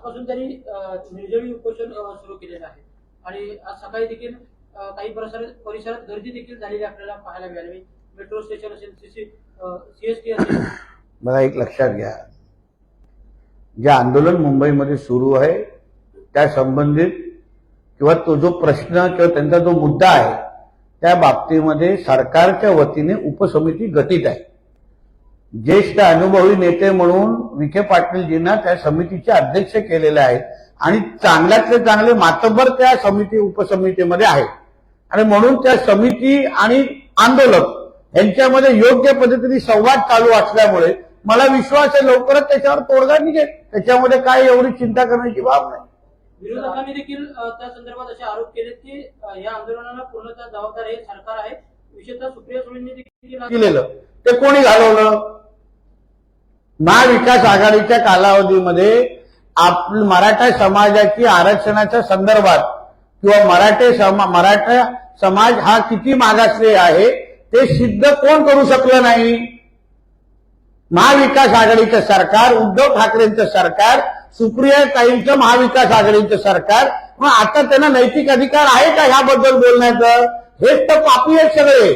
आजपासून त्यांनी निर्जळी उपोषण सुरू केलेलं आहे. आणि आज सकाळी देखील काही परिसरात परिसरात गर्दी देखील झालेली आपल्याला पाहायला मिळाली. मेट्रो स्टेशन असेल सीसी सीएसटी असेल. मला एक लक्षात घ्या. जे आंदोलन मुंबईमध्ये सुरू आहे त्या संबंधित किंवा तो जो प्रश्न किंवा त्यांचा जो मुद्दा आहे त्या बाबतीमध्ये सरकारच्या वतीने उपसमिती गठीत आहे. ज्येष्ठ अनुभवी नेते म्हणून विखे पाटीलजींना त्या समितीचे अध्यक्ष केलेले आहेत. आणि चांगल्यातले चांगले मातब्बर त्या समिती उपसमितीमध्ये आहेत. आणि म्हणून त्या समिती आणि आंदोलक यांच्यामध्ये योग्य पद्धतीने संवाद चालू असल्यामुळे मला विश्वास आहे लवकरच त्याच्यावर तोडगा निघेल. त्याच्यामध्ये काय एवढी चिंता करण्याची बाब नाही. विरोधकांनी देखील त्या संदर्भात असे आरोप केले की या आंदोलनाला पूर्णतः जबाबदार हे सरकार आहे. विशेषतः सुप्रिया सुळेंनी देखील दिलेलं ते कोणी घालवलं? महाविकास आघाडीच्या कालावधीमध्ये आप मराठा समाजाची आरक्षणाच्या संदर्भात किंवा मराठे समा मराठा समाज हा किती मागासले आहे ते सिद्ध कोण करू शकलं नाही? महाविकास आघाडीचं सरकार उद्धव ठाकरेंचं सरकार सुप्रिया ताईंचं महाविकास आघाडीचं सरकार. मग आता त्यांना नैतिक अधिकार आहे का ह्याबद्दल बोलण्याचं? हेच तर पापी आहेत सगळे.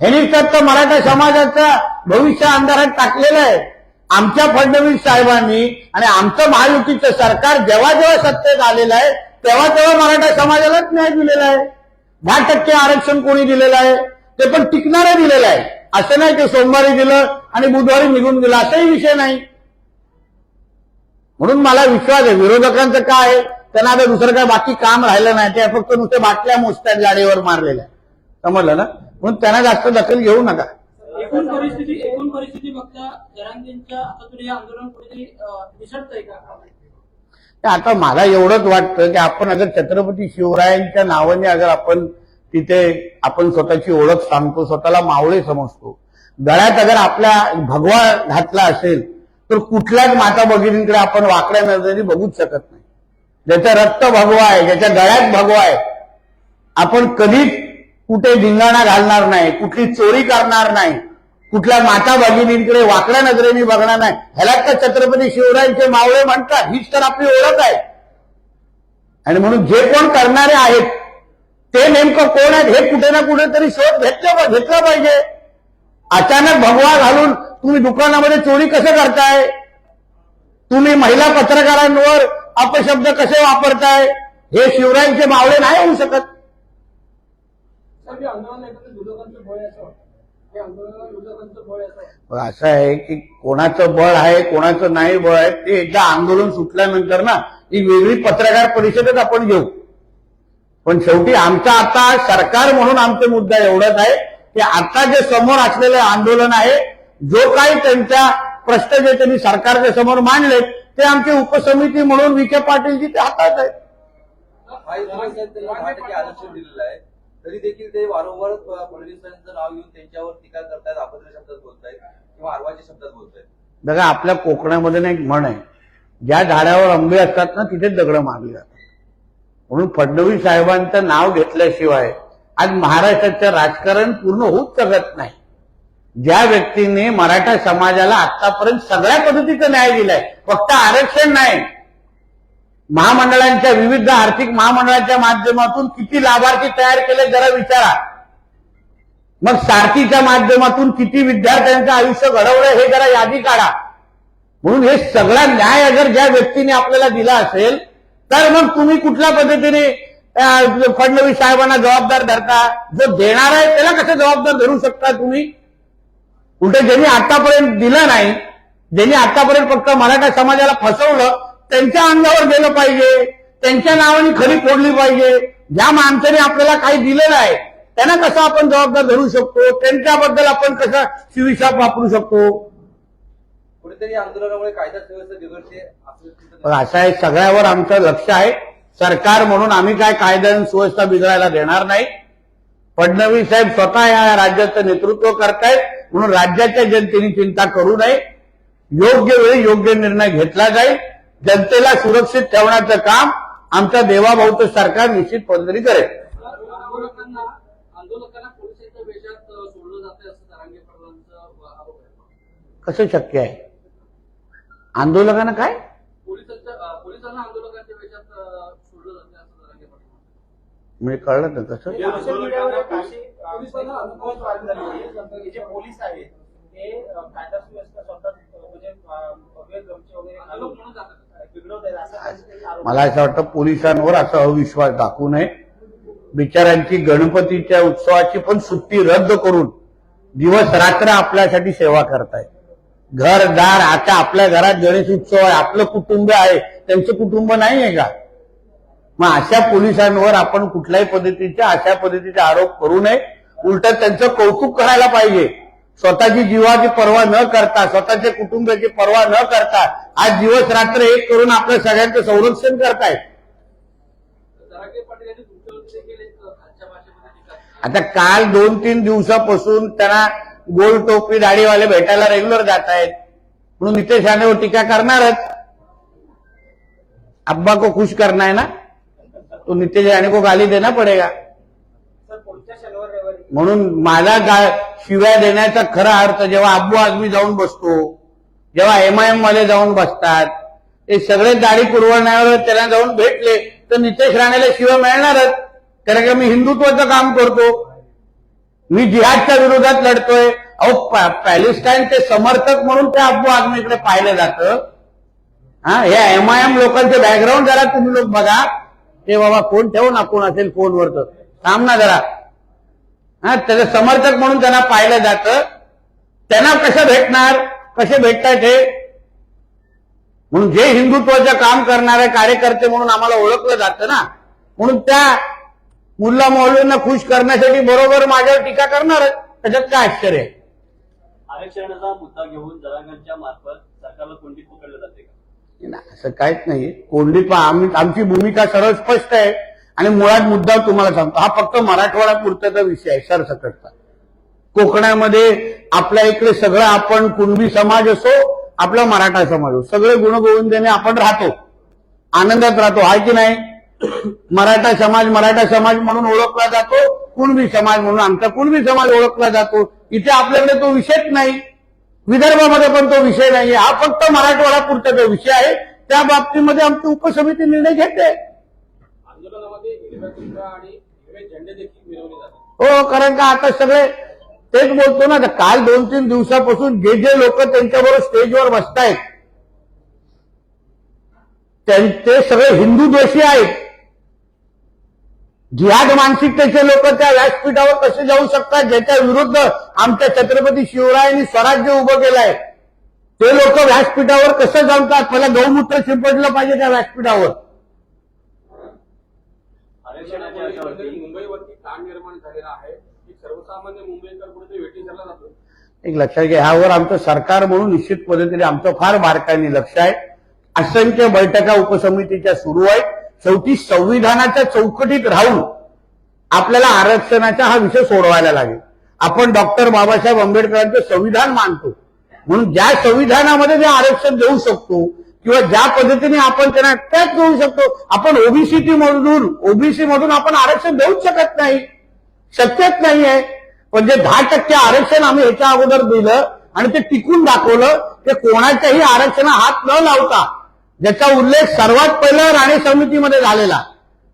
ह्यांनी तर मराठा समाजाचं भविष्य अंधारात टाकलेलं आहे. आमच्या फडणवीस साहेबांनी आणि आमचं महायुतीचं सरकार जेव्हा जेव्हा सत्तेत आलेलं आहे तेव्हा तेव्हा मराठा समाजालाच न्याय दिलेला आहे. दहा टक्के आरक्षण कोणी दिलेलं आहे? ते पण टिकणारं दिलेलं आहे. असं नाही की सोमवारी दिलं आणि बुधवारी निघून दिलं असाही विषय नाही. म्हणून मला विश्वास आहे विरोधकांचं काय आहे? त्यांना आता दुसरं काय बाकी काम राहिलं नाही. ते फक्त नुसते बाटल्या मोजतात गाडीवर मारलेल्या. समजलं ना? म्हणून त्यांना जास्त दखल घेऊ नका. एकूण परिस्थिती एकूण परिस्थिती बघता जरांगेंच्या आता हे आंदोलन कुठेतरी निसटतंय का? तर आता मला एवढंच वाटतं की आपण अगर छत्रपती शिवरायांच्या नावाने अगर आपण तिथे आपण स्वतःची ओळख सांगतो स्वतःला मावळे समजतो गळ्यात अगर आपल्या भगवा घातला असेल तर कुठल्याच माता भगिनींकडे आपण वाकड्या नजरेने बघूच शकत नाही. ज्याचं रक्त भगवा आहे ज्याच्या गळ्यात भगवा आहे आपण कधीच कुठे धिंगाणा घालणार नाही कुठली चोरी करणार नाही कुठल्या माता भगिनींकडे वाकड्या नजरेने बघणार नाही. ह्याला तर छत्रपती शिवरायांचे मावळे म्हणतात? हीच तर आपली ओळख आहे. आणि म्हणून जे कोण करणारे आहेत ते नेमकं कोण आहेत हे कुठे ना कुठेतरी शोध घेतलं घेतला पाहिजे. अचानक भगवा घालून तुम्ही दुकानामध्ये चोरी कसं करताय? तुम्ही महिला पत्रकारांवर अपशब्द कसे वापरताय? हे शिवरायांचे मावळे नाही होऊ शकत साहेब, हे आंदोलन ऐकून विरोधकांचं बळ आहे असं आहे असं वाटतं. पण असं आहे की कोणाचं बळ आहे कोणाचं नाही बळ आहे ते एकदा आंदोलन सुटल्यानंतर ना ही वेगळी पत्रकार परिषदच आपण घेऊ. पण शेवटी आमचा आता सरकार म्हणून आमचा मुद्दा एवढाच आहे की आता जे समोर असलेलं आंदोलन आहे जो काही त्यांच्या प्रश्न जे त्यांनी सरकारच्या समोर मांडले ते आमची उपसमिती म्हणून विखे पाटीलजी ते हातात आहेत. तरी देखील ते वारंवार फडणवीसांचं नाव घेऊन त्यांच्यावर टीका करतायत अभद्र शब्दात बोलतायत किंवा आरवाच्या शब्दात बोलतायत. बघा आपल्या कोकणामध्ये ना एक म्हण आहे ज्या झाडावर आंबे असतात ना तिथेच दगड मारली जातात. म्हणून फडणवीस साहेबांचं नाव घेतल्याशिवाय आज महाराष्ट्राचं राजकारण पूर्ण होऊच शकत नाही. ज्या व्यक्तीने मराठा समाजाला आतापर्यंत सगळ्या पद्धतीचा न्याय दिलाय फक्त आरक्षण नाही महामंडळांच्या विविध आर्थिक महामंडळाच्या माध्यमातून किती लाभार्थी तयार केले जरा विचारा. मग सारथीच्या माध्यमातून किती विद्यार्थ्यांचं आयुष्य घडवलं हे जरा यादी काढा. म्हणून हे सगळा न्याय अगर ज्या व्यक्तीने आपल्याला दिला असेल तर मग तुम्ही कुठल्या पद्धतीने फडणवीस साहेबांना जबाबदार धरता? जो देणार आहे त्याला कसं जबाबदार धरू शकता तुम्ही? उलट ज्यांनी आतापर्यंत दिलं नाही ज्यांनी आतापर्यंत फक्त मराठा समाजाला फसवलं त्यांच्या अंगावर गेलं पाहिजे. त्यांच्या नावाने खरी फोडली पाहिजे. ज्या माणसाने आपल्याला काही दिलेलं आहे त्यांना कसं आपण जबाबदार धरू शकतो? त्यांच्याबद्दल आपण कसं शिविशाप वापरू शकतो? कुठेतरी आंदोलनामुळे कायदा सुव्यवस्था बिघडते असं आहे सगळ्यावर आमचं लक्ष आहे. सरकार म्हणून आम्ही काय कायदा आणि सुव्यवस्था बिघडायला देणार नाही. फडणवीस साहेब स्वतः या राज्याचं नेतृत्व करतायत म्हणून राज्याच्या जनतेने चिंता करू नये. योग्य वेळी योग्य निर्णय घेतला जाईल. जनतेला सुरक्षित ठेवण्याचं काम आमच्या देवाभाऊचं सरकार निश्चित पद्धतीने करेल. आंदोलकांना आंदोलकांना पोलिसांच्या वेशात अं, सोडलं जाते असं जरांगे पाटलांचा आरोप आहे. कसं शक्य आहे? आंदोलकांना काय? पोलिसांच्या अं, पोलिसांना आंदोलकांच्या वेशात अं, सोडलं जाते असं जरांगे पाटील म्हणजे कळलं ना कसं पोलीस आहेत. ते अ, कायदा सुव्यवस्था स्वतः म्हणजे मला असं वाटतं पोलिसांवर असा अविश्वास दाखवू नये. बिचाऱ्यांची गणपतीच्या उत्सवाची पण सुट्टी रद्द करून दिवस रात्र आपल्यासाठी सेवा करतायत. घरदार आता आपल्या घरात गणेश उत्सव आहे आपलं कुटुंब आहे. त्यांचं कुटुंब नाही आहे का? मग अशा पोलिसांवर आपण कुठल्याही पद्धतीचे अशा पद्धतीचे आरोप करू नये. उलट त्यांचं कौतुक करायला पाहिजे. स्वतःची जीवाची पर्वा न करता स्वतःच्या कुटुंबाची पर्वा न करता आज दिवस रात्र एक करून आपल्या सगळ्यांचं संरक्षण करतायत आता काल दोन तीन दिवसापासून त्यांना गोल टोपी दाढीवाले भेटायला रेग्युलर जात आहेत म्हणून नितेश राणेवर टीका करणारच. अब्बा को खुश करना है ना? तो नितेश राणे को गाली देना पडेगा. म्हणून मला गा शिव्या देण्याचा खरा अर्थ जेव्हा अब्बू आजमी जाऊन बसतो जेव्हा एमआयएममध्ये जाऊन बसतात ते सगळे दाढी पुरवण्यावर त्यांना जाऊन भेटले तर नितेश राणेला शिवाय मिळणारच. कारण की मी हिंदुत्वाचं काम करतो. मी जिहादच्या विरोधात लढतोय. अहो पॅ- पॅलेस्टाईनचे समर्थक म्हणून त्या अब्बू आजमीकडे पाहिलं जातं. हा हे एमआयएम लोकांचे बॅकग्राऊंड जरा तुम्ही लोक बघा. ते बाबा फोन ठेवू ना कोण असेल फोनवर तर थांब ना जरा. हा त्याचे समर्थक म्हणून त्यांना पाहिलं जातं. त्यांना कसं भेटणार? कसे भेटतात हे? म्हणून जे हिंदुत्वाचं काम करणारे कार्यकर्ते म्हणून आम्हाला ओळखलं जातं ना. म्हणून त्या मुल्ला मौलवींना खुश करण्यासाठी बरोबर माझ्यावर टीका करणारच त्याच्यात काय आश्चर्य आहे? आरक्षणाचा मुद्दा घेऊन जरांगांच्या मार्फत सरकारला कोणती पकडलं जाते का? असं काहीच नाही कोंडीत आम्ही आमची भूमिका सरळ स्पष्ट आहे. आणि मुळात मुद्दा तुम्हाला सांगतो हा फक्त मराठवाडा पुरताचा विषय आहे सरसकटचा. कोकणामध्ये आपल्या इकडे सगळं आपण कुणबी समाज असो आपला मराठा समाज असो सगळे गुणगोविंदाने आपण राहतो आनंदात राहतो आहे की नाही? मराठा समाज मराठा समाज म्हणून ओळखला जातो कुणबी समाज म्हणून आमचा कुणबी समाज ओळखला जातो. इथे आपल्याकडे तो विषयच नाही. विदर्भामध्ये पण तो विषय नाही हा फक्त मराठवाडा पुरता विषय आहे. त्या बाबतीमध्ये आमची उपसमिती निर्णय घेते. हो कारण का आता सगळे तेच बोलतो ना काल दोन तीन दिवसापासून जे जे लोक त्यांच्याबरोबर स्टेजवर बसतायत त्यांचे सगळे हिंदू द्वेषी आहेत. जिहाद मानसिकतेचे लोक त्या व्यासपीठावर कसे जाऊ शकतात ज्याच्या विरुद्ध आमच्या छत्रपती शिवरायांनी स्वराज्य उभं केलंय ते लोक व्यासपीठावर कसं जमतात मला गौमूत्र शिंपडलं पाहिजे त्या व्यासपीठावर आरक्षणाच्या याच्यावरती मुंबईवरती ताण निर्माण झालेला आहे. की सर्वसामान्य मुंबईकर कुठे वेटी धरला जातो. एक लक्षात घ्या ह्यावर आमचं सरकार म्हणून निश्चित पद्धतीने आमचं फार बारकाईने लक्ष आहे. असंख्य बैठका उपसमितीच्या सुरू आहेत. शेवटी संविधानाच्या चौकटीत राहून आपल्याला आरक्षणाचा हा विषय सोडवायला लागेल. आपण डॉक्टर बाबासाहेब आंबेडकरांचं संविधान मानतो. म्हणून ज्या संविधानामध्ये जे आरक्षण देऊ शकतो किंवा ज्या पद्धतीने आपण त्यांना टॅक्स देऊ शकतो आपण ओबीसी मधून ओबीसी मधून आपण आरक्षण देऊच शकत नाही. शक्यच नाही आहे. पण जे दहा टक्के आरक्षण आम्ही ह्याच्या अगोदर दिलं आणि ते टिकून दाखवलं ते कोणाच्याही आरक्षणा हात न लावता ज्याचा उल्लेख सर्वात पहिला राणे समितीमध्ये झालेला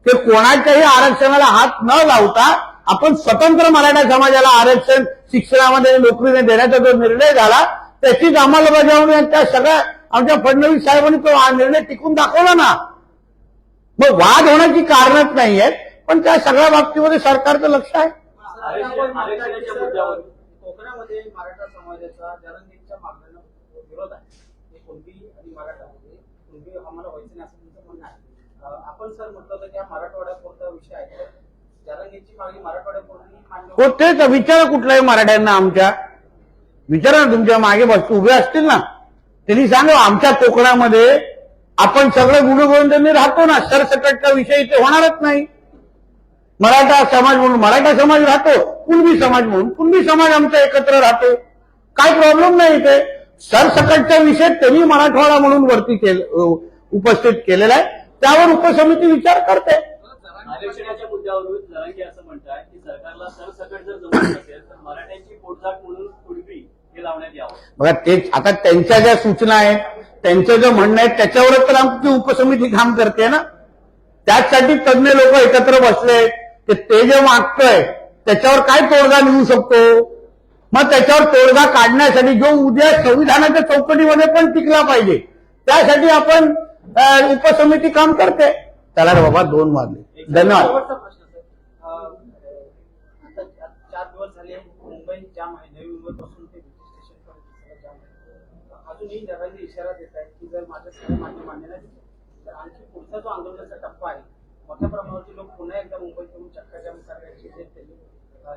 ते कोणाच्याही आरक्षणाला हात न लावता आपण स्वतंत्र मराठा समाजाला आरक्षण शिक्षणामध्ये नोकरीने देण्याचा जो निर्णय झाला त्याचीच अंमलबजावणी आणि त्या सगळ्या आमच्या फडणवीस साहेबांनी तो हा निर्णय टिकून दाखवला ना. मग वाद होण्याची कारणच नाही आहेत पण त्या सगळ्या बाबतीमध्ये सरकारचं लक्ष आहे. आरक्षण- आरक्षणाच्या मुद्द्यावर कोकणामध्ये मराठा समाजाचा जरंगीच्या मागण्याला विरोध आहे. हे कुणबी आणि मराठामध्ये कुणबी आम्हाला व्हायचं नाही असं तुमचं म्हणणं आहे. अं, आपण सर म्हटलं होतं की हा मराठवाड्यापुरता विषय आहे? तर जरंगीची मागणी मराठवाड्यापुरती मान्य हो तेच विचारा कुठल्याही मराठ्यांना आमच्या. विचारा ना तुमच्या मागे बस उभे असतील ना. त्यांनी सांगा आमच्या कोकणामध्ये आपण सगळे गुणगोविंदांनी राहतो ना सरसकटचा विषय इथे होणारच नाही. मराठा समाज म्हणून मराठा समाज राहतो कुणबी समाज म्हणून कुणबी समाज आमचा एकत्र राहतो. काय प्रॉब्लेम नाही इथे. सरसकटचा विषय त्यांनी मराठवाडा म्हणून वरती केल- उपस्थित केलेला आहे. त्यावर उपसमिती विचार करते. आरक्षणाच्या मुद्द्यावरून जरांगे असं म्हणतात की सरकारला सरसकट जर जमत असेल तर मराठ्यांची पोटजाट म्हणून कुणबी बघा तेच आता त्यांच्या ज्या सूचना आहेत त्यांचं जे म्हणणं आहे त्याच्यावरच तर आमची उपसमिती काम करते ना. त्याचसाठी तज्ज्ञ लोक एकत्र बसले की ते जे मागतंय त्याच्यावर काय तोडगा निघू शकतो? मग त्याच्यावर तोडगा काढण्यासाठी जो उद्या संविधानाच्या चौकटीमध्ये पण टिकला पाहिजे त्यासाठी आपण उपसमिती काम करते. चला रे बाबा दोन वाजले. धन्यवाद. चार दिवस झाले मुंबई जाम आहे नवी मुंबईपासून अजूनही जगाने इशारा देत आहेत की जर माझ्या सगळ्या मागणी मान्य नाही तर आणखी पुढचा जो आंदोलनाचा टप्पा आहे मोठ्या प्रमाणावरती लोक पुन्हा एकदा मुंबईत येऊन चक्काजाम करण्याची जे त्यांनी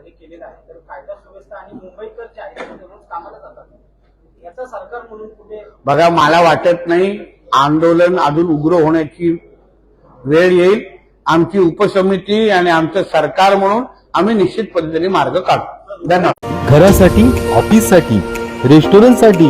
हे केलेलं आहे तर कायदा सुव्यवस्था आणि मुंबईकर जे आहेत ते रोज कामाला जातात. याचा सरकार म्हणून कुठे बघा मला वाटत नाही आंदोलन अजून उग्र होण्याची वेळ येईल. आमची उपसमिती आणि आमचं सरकार म्हणून आम्ही निश्चित पद्धतीने मार्ग काढू. धन्यवाद. घरासाठी ऑफिससाठी रेस्टॉरंटसाठी